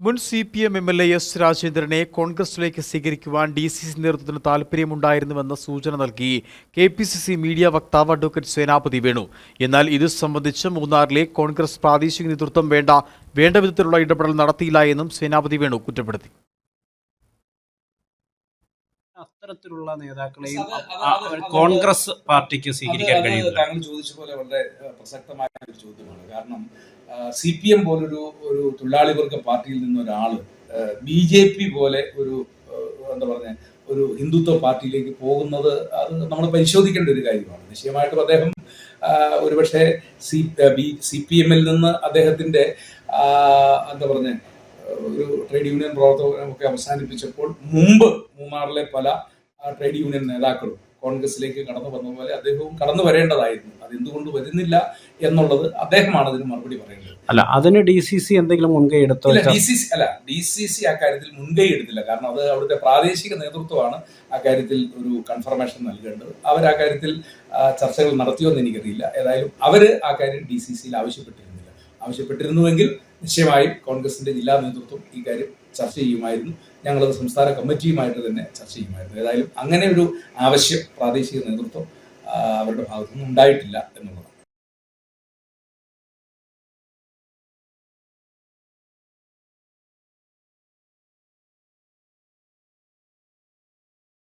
മുൻ C P M M L A S രാജേന്ദ്രനെ കോൺഗ്രസിലേക്ക് സ്വീകരിക്കുവാൻ ഡി സി സി നേതൃത്വത്തിന് താൽപ്പര്യമുണ്ടായിരുന്നുവെന്ന സൂചന നൽകി. K P C C media വക്താവ് അഡ്വക്കേറ്റ് സേനാപതി വേണു. എന്നാൽ ഇത് സംബന്ധിച്ച് മൂന്നാറിലെ കോൺഗ്രസ് പ്രാദേശിക നേതൃത്വം വേണ്ട വേണ്ട വിധത്തിലുള്ള ഇടപെടൽ നടത്തിയില്ല എന്നും സേനാപതി വേണു കുറ്റപ്പെടുത്തി. അത്തരത്തിലുള്ള നേതാക്കളെയും കോൺഗ്രസ് പാർട്ടിക്ക് സ്വീകരിക്കാൻ കഴിയും താങ്കൾ ചോദിച്ച പോലെ വളരെ പ്രസക്തമായ ഒരു ചോദ്യമാണ്. കാരണം സി പി എം പോലൊരു ഒരു തൊഴിലാളി വർഗ പാർട്ടിയിൽ നിന്ന് ഒരാൾ ബി ജെ പി പോലെ ഒരു എന്താ പറഞ്ഞ ഒരു ഹിന്ദുത്വ പാർട്ടിയിലേക്ക് പോകുന്നത് അത് നമ്മൾ പരിശോധിക്കേണ്ട ഒരു കാര്യമാണ്. നിശ്ചയമായിട്ടും അദ്ദേഹം ഒരുപക്ഷെ സി ബി സി പി എമ്മിൽ നിന്ന് അദ്ദേഹത്തിന്റെ എന്താ പറഞ്ഞ ഒരു ട്രേഡ് യൂണിയൻ പ്രവർത്തകരൊക്കെ അവസാനിപ്പിച്ചപ്പോൾ മുമ്പ് മൂന്നാറിലെ പല ട്രേഡ് യൂണിയൻ നേതാക്കളും കോൺഗ്രസിലേക്ക് കടന്നു വന്ന പോലെ അദ്ദേഹവും കടന്നു വരേണ്ടതായിരുന്നു. അത് എന്തുകൊണ്ട് വരുന്നില്ല എന്നുള്ളത് അദ്ദേഹമാണ് അതിന് മറുപടി പറയുന്നത്. അല്ല അതിന് ഡി സി സി എന്തെങ്കിലും മുൻകൈ എടുത്തോ ഡി സി സി അല്ല ഡി സി സി ആ കാര്യത്തിൽ മുൻകൈ എടുത്തില്ല. കാരണം അത് അവിടുത്തെ പ്രാദേശിക നേതൃത്വമാണ് ആ കാര്യത്തിൽ ഒരു കൺഫർമേഷൻ നൽകേണ്ടത്. അവർ ആ കാര്യത്തിൽ ചർച്ചകൾ നടത്തിയോ എന്ന് എനിക്കറിയില്ല. ഏതായാലും അവർ ആ കാര്യം ഡി സി സിയിൽ ആവശ്യപ്പെട്ടിരുന്നില്ല. ആവശ്യപ്പെട്ടിരുന്നുവെങ്കിൽ നിശ്ചയമായും കോൺഗ്രസിന്റെ ജില്ലാ നേതൃത്വം ഈ കാര്യം ചർച്ച ചെയ്യുമായിരുന്നു. ഞങ്ങളത് സംസ്ഥാന കമ്മിറ്റിയുമായിട്ട് തന്നെ ചർച്ച ചെയ്യുമായിരുന്നു. ഏതായാലും അങ്ങനെ ഒരു ആവശ്യം പ്രാദേശിക നേതൃത്വം അവരുടെ ഭാഗത്തുനിന്ന് ഉണ്ടായിട്ടില്ല എന്നുള്ളത്